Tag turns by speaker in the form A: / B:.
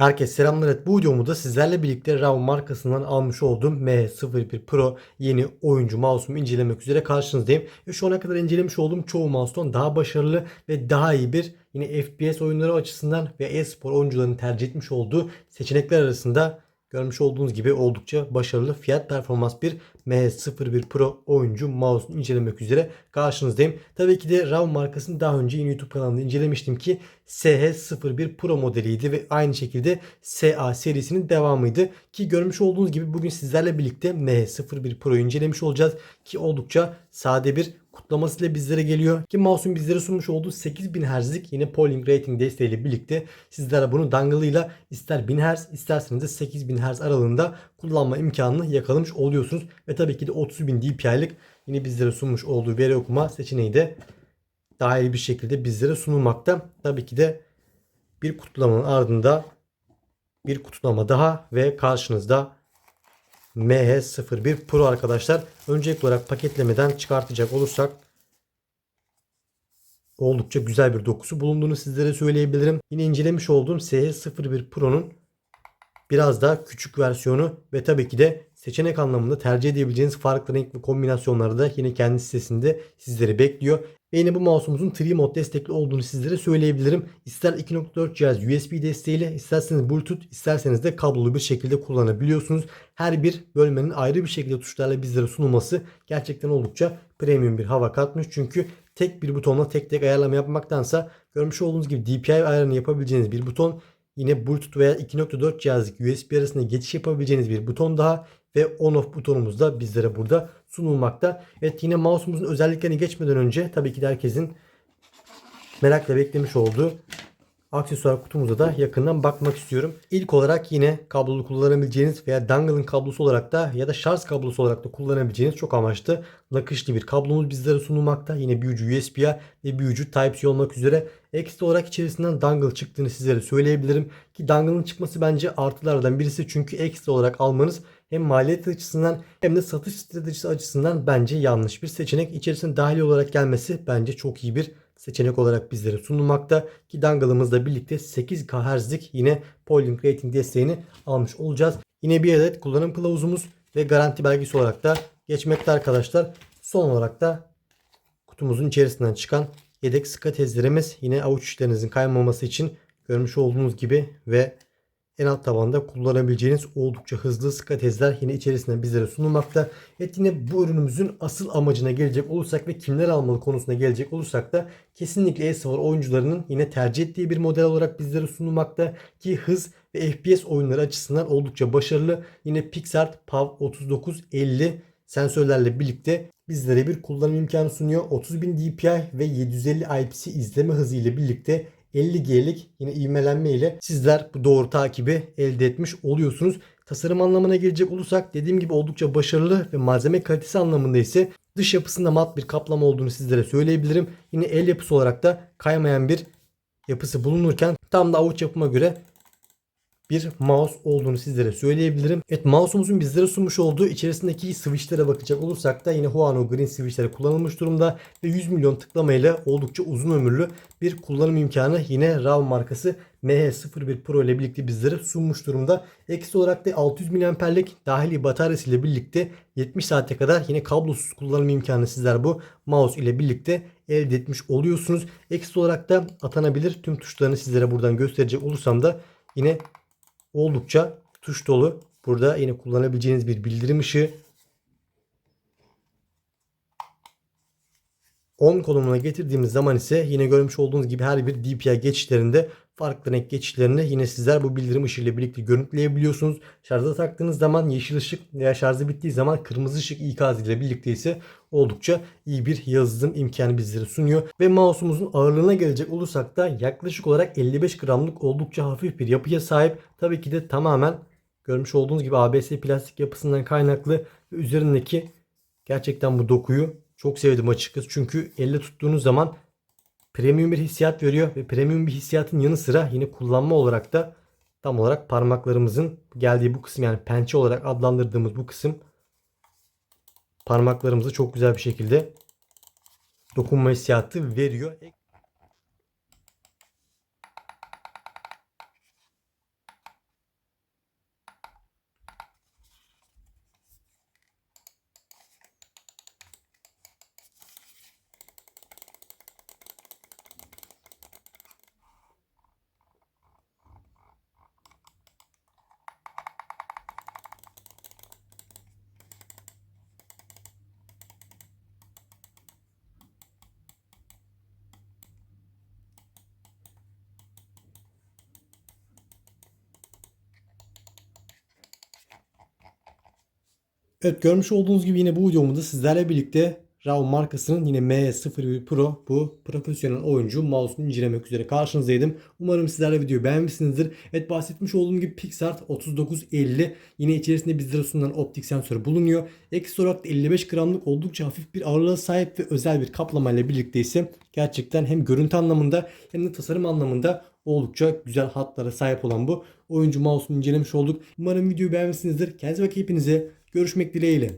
A: Herkese selamlar. Evet, bu videomda sizlerle birlikte RAW markasından almış olduğum MH01 Pro yeni oyuncu mouse'umu incelemek üzere karşınızdayım. Ve şu ana kadar incelemiş olduğum çoğu mouse'dan daha başarılı ve daha iyi bir yine FPS oyunları açısından ve e-spor oyuncularının tercih etmiş olduğu seçenekler arasında görmüş olduğunuz gibi oldukça başarılı fiyat performans bir MH01 Pro oyuncu mouse'unu incelemek üzere karşınızdayım. Tabii ki de RAW markasını daha önce yine YouTube kanalında incelemiştim ki SH01 Pro modeliydi ve aynı şekilde SA serisinin devamıydı. Ki görmüş olduğunuz gibi bugün sizlerle birlikte MH01 Pro'yu incelemiş olacağız. Ki oldukça sade bir kutlamasıyla bizlere geliyor. Ki mouse'un bizlere sunmuş olduğu 8000 Hz'lik yine polling rating desteğiyle birlikte sizlere bunu dangle'ıyla ister 1000 Hz isterseniz de 8000 Hz aralığında kullanma imkanını yakalamış oluyorsunuz. Ve tabii ki de 30.000 dpi'lik yine bizlere sunmuş olduğu veri okuma seçeneği de dahil bir şekilde bizlere sunulmakta. Tabii ki de bir kutlamanın ardında bir kutlama daha ve karşınızda MH01 Pro arkadaşlar. Öncelikli olarak paketlemeden çıkartacak olursak oldukça güzel bir dokusu bulunduğunu sizlere söyleyebilirim. Yine incelemiş olduğum SH01 Pro'nun biraz daha küçük versiyonu ve tabii ki de seçenek anlamında tercih edebileceğiniz farklı renk ve kombinasyonları da yine kendi sitesinde sizleri bekliyor. Ve yine bu mouse'umuzun 3 mod destekli olduğunu sizlere söyleyebilirim. İster 2.4 cihaz USB desteğiyle, isterseniz Bluetooth, isterseniz de kablolu bir şekilde kullanabiliyorsunuz. Her bir bölmenin ayrı bir şekilde tuşlarla bizlere sunulması gerçekten oldukça premium bir hava katmış. Çünkü tek bir butonla tek tek ayarlama yapmaktansa görmüş olduğunuz gibi DPI ayarını yapabileceğiniz bir buton yine Bluetooth veya 2.4 cihazlık USB arasında geçiş yapabileceğiniz bir buton daha ve on off butonumuz da bizlere burada sunulmakta. Evet yine mouse'umuzun özelliklerini geçmeden önce tabii ki de herkesin merakla beklemiş olduğu aksesuar kutumuza da yakından bakmak istiyorum. İlk olarak yine kablolu kullanabileceğiniz veya dangle'ın kablosu olarak da ya da şarj kablosu olarak da kullanabileceğiniz çok amaçlı nakışlı bir kablomuz bizlere sunulmakta. Yine bir ucu USB-A ve bir ucu Type-C olmak üzere ekstra olarak içerisinden dangle çıktığını sizlere söyleyebilirim. Ki dangle'ın çıkması bence artılardan birisi çünkü ekstra olarak almanız hem maliyet açısından hem de satış stratejisi açısından bence yanlış bir seçenek. İçerisine dahil olarak gelmesi bence çok iyi bir seçenek olarak bizlere sunulmakta. Ki dangle'ımızla birlikte 8 GHz'lik yine polling rating desteğini almış olacağız. Yine bir adet kullanım kılavuzumuz ve garanti belgesi olarak da geçmekte arkadaşlar. Son olarak da kutumuzun içerisinden çıkan yedek sıka tezlerimiz yine avuç içlerinizin kaymaması için görmüş olduğunuz gibi ve en alt tabanda kullanabileceğiniz oldukça hızlı sıka tezler yine içerisinde bizlere sunulmakta. Evet yine bu ürünümüzün asıl amacına gelecek olursak ve kimler almalı konusuna gelecek olursak da kesinlikle e-spor oyuncularının yine tercih ettiği bir model olarak bizlere sunulmakta ki hız ve FPS oyunları açısından oldukça başarılı. Yine Pixart PAV 3950 sensörlerle birlikte bizlere bir kullanım imkanı sunuyor. 30.000 DPI ve 750 IPS izleme hızı ile birlikte 50G'lik yine ivmelenme ile sizler bu doğru takibi elde etmiş oluyorsunuz. Tasarım anlamına gelecek olursak dediğim gibi oldukça başarılı ve malzeme kalitesi anlamında ise dış yapısında mat bir kaplama olduğunu sizlere söyleyebilirim. Yine el yapısı olarak da kaymayan bir yapısı bulunurken tam da avuç yapıma göre bir mouse olduğunu sizlere söyleyebilirim. Evet mouse'umuzun bizlere sunmuş olduğu içerisindeki switchlere bakacak olursak da yine Huano Green switchleri kullanılmış durumda ve 100 milyon tıklamayla oldukça uzun ömürlü bir kullanım imkanı yine RAW markası MH01 Pro ile birlikte bizlere sunmuş durumda. Eksi olarak da 600 mAh'lik dahili bataryası ile birlikte 70 saate kadar yine kablosuz kullanım imkanı sizler bu mouse ile birlikte elde etmiş oluyorsunuz. Eksi olarak da atanabilir tüm tuşlarını sizlere buradan gösterecek olursam da yine oldukça tuş dolu. Burada yine kullanabileceğiniz bir bildirim ışığı. 10 konumuna getirdiğimiz zaman ise yine görmüş olduğunuz gibi her bir DPI geçişlerinde farklı renk geçişlerini yine sizler bu bildirim ışığı ile birlikte görüntüleyebiliyorsunuz. Şarja taktığınız zaman yeşil ışık veya şarjı bittiği zaman kırmızı ışık ikazı ile birlikte ise oldukça iyi bir yazılım imkanı bizlere sunuyor. Ve mouse'umuzun ağırlığına gelecek olursak da yaklaşık olarak 55 gramlık oldukça hafif bir yapıya sahip. Tabii ki de tamamen görmüş olduğunuz gibi ABS plastik yapısından kaynaklı ve üzerindeki gerçekten bu dokuyu çok sevdim açıkçası. Çünkü elle tuttuğunuz zaman premium bir hissiyat veriyor ve premium bir hissiyatın yanı sıra yine kullanma olarak da tam olarak parmaklarımızın geldiği bu kısım yani pençe olarak adlandırdığımız bu kısım parmaklarımızı çok güzel bir şekilde dokunma hissiyatı veriyor. Evet görmüş olduğunuz gibi yine bu videomuzda sizlerle birlikte RAW markasının yine M01 Pro bu profesyonel oyuncu mouse'unu incelemek üzere karşınızdaydım. Umarım sizler de videoyu beğenmişsinizdir. Evet bahsetmiş olduğum gibi PixArt 3950 yine içerisinde bizlere sunulan optik sensörü bulunuyor. Ekstra olarak da 55 gramlık oldukça hafif bir ağırlığa sahip ve özel bir kaplamayla birlikte ise gerçekten hem görüntü anlamında hem de tasarım anlamında oldukça güzel hatlara sahip olan bu oyuncu mouse'unu incelemiş olduk. Umarım videoyu beğenmişsinizdir. Kendinize bakın hepinize. Görüşmek dileğiyle.